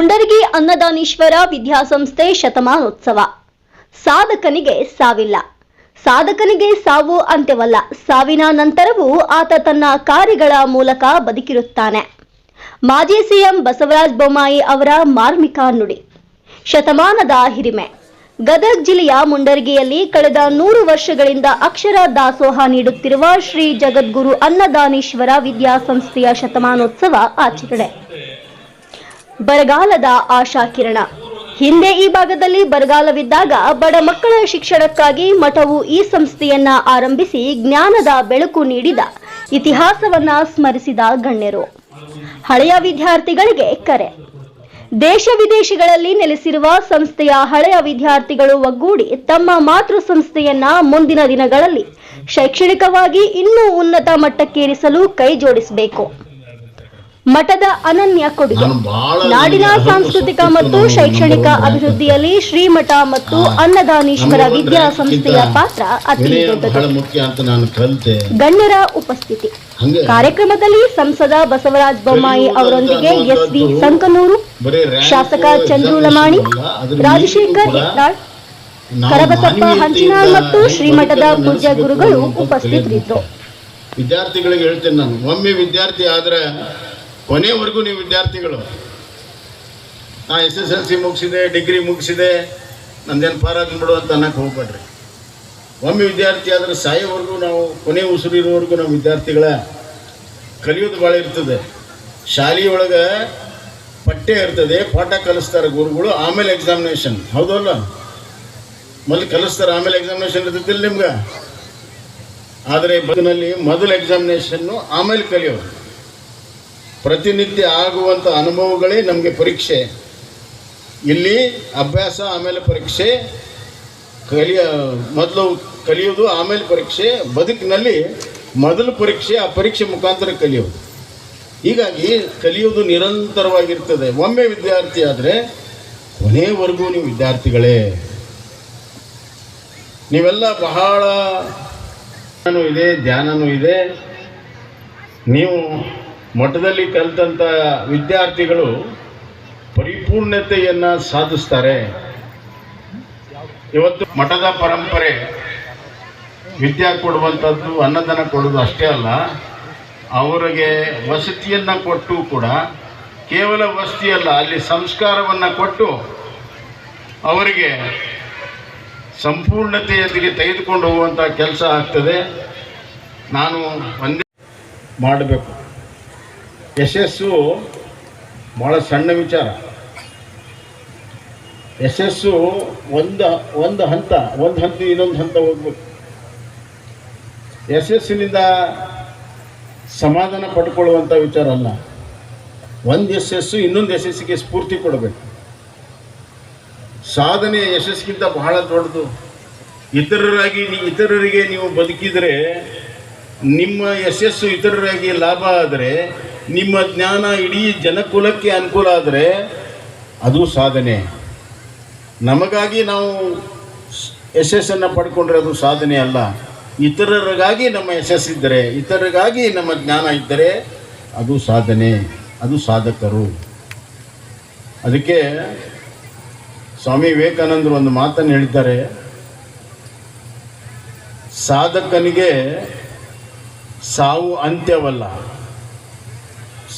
ಮುಂಡರಗಿ ಅನ್ನದಾನೀಶ್ವರ ವಿದ್ಯಾಸಂಸ್ಥೆ ಶತಮಾನೋತ್ಸವ. ಸಾಧಕನಿಗೆ ಸಾವಿಲ್ಲ. ಸಾಧಕನಿಗೆ ಸಾವು ಅಂತ್ಯವಲ್ಲ. ಸಾವಿನ ನಂತರವೂ ಆತ ತನ್ನ ಕಾರ್ಯಗಳ ಮೂಲಕ ಬದುಕಿರುತ್ತಾನೆ. ಮಾಜಿ ಸಿಎಂ ಬಸವರಾಜ ಬೊಮ್ಮಾಯಿ ಅವರ ಮಾರ್ಮಿಕ ನುಡಿ. ಶತಮಾನದ ಹಿರಿಮೆ. ಗದಗ ಜಿಲ್ಲೆಯ ಮುಂಡರಗಿಯಲ್ಲಿ ಕಳೆದ ನೂರು ವರ್ಷಗಳಿಂದ ಅಕ್ಷರ ದಾಸೋಹ ನೀಡುತ್ತಿರುವ ಶ್ರೀ ಜಗದ್ಗುರು ಅನ್ನದಾನೀಶ್ವರ ವಿದ್ಯಾಸಂಸ್ಥೆಯ ಶತಮಾನೋತ್ಸವ ಆಚರಣೆ. ಬರಗಾಲದ ಆಶಾ ಕಿರಣ. ಹಿಂದೆ ಈ ಭಾಗದಲ್ಲಿ ಬರಗಾಲವಿದ್ದಾಗ ಬಡ ಮಕ್ಕಳ ಶಿಕ್ಷಣಕ್ಕಾಗಿ ಮಠವು ಈ ಸಂಸ್ಥೆಯನ್ನ ಆರಂಭಿಸಿ ಜ್ಞಾನದ ಬೆಳಕು ನೀಡಿದ ಇತಿಹಾಸವನ್ನ ಸ್ಮರಿಸಿದ ಗಣ್ಯರು. ಹಳೆಯ ವಿದ್ಯಾರ್ಥಿಗಳಿಗೆ ಕರೆ. ದೇಶ ವಿದೇಶಗಳಲ್ಲಿ ನೆಲೆಸಿರುವ ಸಂಸ್ಥೆಯ ಹಳೆಯ ವಿದ್ಯಾರ್ಥಿಗಳು ಒಗ್ಗೂಡಿ ತಮ್ಮ ಮಾತೃ ಸಂಸ್ಥೆಯನ್ನ ಮುಂದಿನ ದಿನಗಳಲ್ಲಿ ಶೈಕ್ಷಣಿಕವಾಗಿ ಇನ್ನೂ ಉನ್ನತ ಮಟ್ಟಕ್ಕೇರಿಸಲು ಕೈ ಜೋಡಿಸಬೇಕು ಮಠದ ಅನನ್ಯ ಕೊಡುಗೆ. ನಾಡಿನ ಸಾಂಸ್ಕೃತಿಕ ಮತ್ತು ಶೈಕ್ಷಣಿಕ ಅಭಿವೃದ್ಧಿಯಲ್ಲಿ ಶ್ರೀಮಠ ಮತ್ತು ಅನ್ನದಾನೀಶ್ವರ ವಿದ್ಯಾಸಂಸ್ಥೆಯ ಪಾತ್ರ ಅತಿ ದೊಡ್ಡದು. ಗಣ್ಯರ ಉಪಸ್ಥಿತಿ. ಕಾರ್ಯಕ್ರಮದಲ್ಲಿ ಸಂಸದ ಬಸವರಾಜ ಬೊಮ್ಮಾಯಿ ಅವರೊಂದಿಗೆ ಎಸ್ ವಿ ಸಂಕನೂರು ಶಾಸಕ ಚಂದ್ರು ಲಮಾಣಿ ರಾಜಶೇಖರ್ ಹೆಗ್ನಾಳ್ ಕರಬಸಪ್ಪ ಹಂಚಿನಾಳ್ ಮತ್ತು ಶ್ರೀಮಠದ ಪೂಜ್ಯ ಗುರುಗಳು ಉಪಸ್ಥಿತರಿದ್ದರು. ವಿದ್ಯಾರ್ಥಿಗಳಿಗೆ ಹೇಳ್ತೇನೆ ನಾನು ಒಮ್ಮೆ ವಿದ್ಯಾರ್ಥಿ ಆದ್ರೆ ಕೊನೆವರೆಗೂ ನೀವು ವಿದ್ಯಾರ್ಥಿಗಳು, ನಾ ಎಸ್ ಎಸ್ ಎಲ್ ಸಿ ಮುಗಿಸಿದೆ, ಡಿಗ್ರಿ ಮುಗಿಸಿದೆ, ನಂದೇನು ಪಾರಾಗಿ ಬಿಡು ಅಂತ ಅನ್ನಕ್ಕೆ ಹೋಗ್ಬೇಡ್ರಿ. ಒಮ್ಮೆ ವಿದ್ಯಾರ್ಥಿ ಆದರೆ ಸಾಯೋವರೆಗೂ ನಾವು ಕೊನೆ ಉಸಿರಿರೋವರೆಗೂ ನಾವು ವಿದ್ಯಾರ್ಥಿಗಳ ಕಲಿಯೋದು ಭಾಳ ಇರ್ತದೆ. ಶಾಲೆಯೊಳಗೆ ಪಠ್ಯ ಇರ್ತದೆ, ಪಾಠ ಕಲಿಸ್ತಾರೆ ಗುರುಗಳು, ಆಮೇಲೆ ಎಕ್ಸಾಮಿನೇಷನ್ ಹೌದಲ್ಲ? ಮೊದಲು ಕಲಿಸ್ತಾರೆ, ಆಮೇಲೆ ಎಕ್ಸಾಮಿನೇಷನ್ ಇರ್ತದಿಲ್ಲ ನಿಮ್ಗೆ? ಆದರೆ ಬದುಕಿನಲ್ಲಿ ಮೊದಲು ಎಕ್ಸಾಮಿನೇಷನ್ನು ಆಮೇಲೆ ಕಲಿಯೋದು ಪ್ರತಿನಿತ್ಯ ಆಗುವಂಥ ಅನುಭವಗಳೇ ನಮಗೆ ಪರೀಕ್ಷೆ. ಇಲ್ಲಿ ಅಭ್ಯಾಸ, ಆಮೇಲೆ ಪರೀಕ್ಷೆ, ಕಲಿಯ, ಮೊದಲು ಕಲಿಯೋದು ಆಮೇಲೆ ಪರೀಕ್ಷೆ, ಬದುಕಿನಲ್ಲಿ ಮೊದಲು ಪರೀಕ್ಷೆ, ಆ ಪರೀಕ್ಷೆ ಮುಖಾಂತರ ಕಲಿಯೋದು ಹೀಗಾಗಿ ಕಲಿಯೋದು ನಿರಂತರವಾಗಿರ್ತದೆ. ಒಮ್ಮೆ ವಿದ್ಯಾರ್ಥಿ ಆದರೆ ಕೊನೆಯವರೆಗೂ ನೀವು ವಿದ್ಯಾರ್ಥಿಗಳೇ. ನೀವೆಲ್ಲ ಬಹಳ ಇದೆ, ಧ್ಯಾನನೂ ಇದೆ. ನೀವು ಮಠದಲ್ಲಿ ಕಲಿತಂಥ ವಿದ್ಯಾರ್ಥಿಗಳು ಪರಿಪೂರ್ಣತೆಯನ್ನು ಸಾಧಿಸ್ತಾರೆ. ಇವತ್ತು ಮಠದ ಪರಂಪರೆ ವಿದ್ಯಾ ಕೊಡುವಂಥದ್ದು ಅನ್ನದಾನ ಕೊಡೋದು ಅಷ್ಟೇ ಅಲ್ಲ. ಅವರಿಗೆ ವಸತಿಯನ್ನು ಕೊಟ್ಟು ಕೂಡ, ಕೇವಲ ವಸತಿ ಅಲ್ಲ, ಅಲ್ಲಿ ಸಂಸ್ಕಾರವನ್ನು ಕೊಟ್ಟು ಅವರಿಗೆ ಸಂಪೂರ್ಣತೆಯೊಂದಿಗೆ ತೆಗೆದುಕೊಂಡು ಹೋಗುವಂಥ ಕೆಲಸ ಆಗ್ತದೆ. ನಾನು ಒಂದೇ ಮಾಡಬೇಕು. ಯಶಸ್ಸು ಭಾಳ ಸಣ್ಣ ವಿಚಾರ. ಯಶಸ್ಸು ಒಂದು ಒಂದು ಹಂತ ಒಂದು ಹಂತ ಇನ್ನೊಂದು ಹಂತ ಹೋಗ್ಬೇಕು. ಯಶಸ್ಸಿನಿಂದ ಸಮಾಧಾನ ಪಡ್ಕೊಳ್ಳುವಂಥ ವಿಚಾರ ಅಲ್ಲ. ಒಂದು ಯಶಸ್ಸು ಇನ್ನೊಂದು ಯಶಸ್ಸಿಗೆ ಸ್ಫೂರ್ತಿ ಕೊಡಬೇಕು. ಸಾಧನೆ ಯಶಸ್ಸಿಗಿಂತ ಬಹಳ ದೊಡ್ಡದು. ಇತರರಾಗಿ ಇತರರಿಗೆ ನೀವು ಬದುಕಿದರೆ ನಿಮ್ಮ ಯಶಸ್ಸು ಇತರರಾಗಿ ಲಾಭ ಆದರೆ ನಿಮ್ಮ ಜ್ಞಾನ ಇಡೀ ಜನಕುಲಕ್ಕೆ ಅನುಕೂಲ ಆದರೆ ಅದು ಸಾಧನೆ. ನಮಗಾಗಿ ನಾವು ಯಶಸ್ಸನ್ನು ಪಡ್ಕೊಂಡ್ರೆ ಅದು ಸಾಧನೆ ಅಲ್ಲ. ಇತರರಿಗಾಗಿ ನಮ್ಮ ಯಶಸ್ಸಿದ್ದರೆ, ಇತರರಿಗಾಗಿ ನಮ್ಮ ಜ್ಞಾನ ಇದ್ದರೆ ಅದು ಸಾಧನೆ, ಅದು ಸಾಧಕರು. ಅದಕ್ಕೆ ಸ್ವಾಮಿ ವಿವೇಕಾನಂದರು ಒಂದು ಮಾತನ್ನು ಹೇಳಿದ್ದಾರೆ. ಸಾಧಕನಿಗೆ ಸಾವು ಅಂತ್ಯವಲ್ಲ.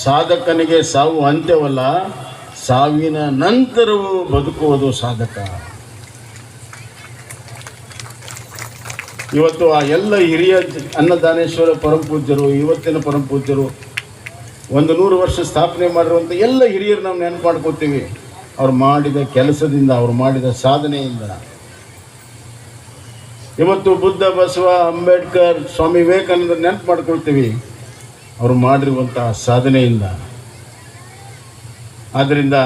ಸಾಧಕನಿಗೆ ಸಾವು ಅಂತ್ಯವಲ್ಲ, ಸಾವಿನ ನಂತರವೂ ಬದುಕುವುದು ಸಾಧಕ. ಇವತ್ತು ಆ ಎಲ್ಲ ಹಿರಿಯ ಅನ್ನದಾನೇಶ್ವರ ಪರಮಪೂಜ್ಯರು ಇವತ್ತಿನ ಪರಮಪೂಜ್ಯರು ಒಂದು ನೂರು ವರ್ಷ ಸ್ಥಾಪನೆ ಮಾಡಿರುವಂಥ ಎಲ್ಲ ಹಿರಿಯರು ನಾವು ನೆನಪು ಮಾಡ್ಕೋತೀವಿ ಅವ್ರು ಮಾಡಿದ ಕೆಲಸದಿಂದ, ಅವ್ರು ಮಾಡಿದ ಸಾಧನೆಯಿಂದ. ಇವತ್ತು ಬುದ್ಧ ಬಸವ ಅಂಬೇಡ್ಕರ್ ಸ್ವಾಮಿ ವಿವೇಕಾನಂದ ನೆನಪು ಮಾಡ್ಕೊಳ್ತೀವಿ ಅವರು ಮಾಡಿರುವಂತಹ ಸಾಧನೆಯಿಂದ. ಆದ್ದರಿಂದ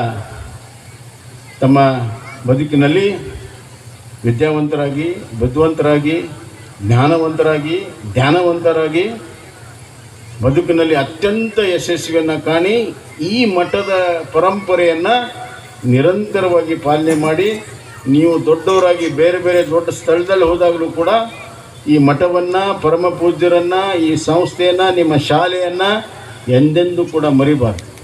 ತಮ್ಮ ಬದುಕಿನಲ್ಲಿ ವಿದ್ಯಾವಂತರಾಗಿ, ಬುದ್ಧಿವಂತರಾಗಿ, ಜ್ಞಾನವಂತರಾಗಿ, ಧ್ಯಾನವಂತರಾಗಿ ಬದುಕಿನಲ್ಲಿ ಅತ್ಯಂತ ಯಶಸ್ವಿಯನ್ನು ಕಾಣಿ ಈ ಮಠದ ಪರಂಪರೆಯನ್ನು ನಿರಂತರವಾಗಿ ಪಾಲನೆ ಮಾಡಿ, ನೀವು ದೊಡ್ಡವರಾಗಿ ಬೇರೆ ಬೇರೆ ದೊಡ್ಡ ಸ್ಥಳದಲ್ಲಿ ಹೋದಾಗಲೂ ಕೂಡ ಈ ಮಠವನ್ನು ಪರಮ ಪೂಜ್ಯರನ್ನು ಈ ಸಂಸ್ಥೆಯನ್ನು ನಿಮ್ಮ ಶಾಲೆಯನ್ನು ಎಂದೆಂದೂ ಕೂಡ ಮರಿಬಾರ್ದು.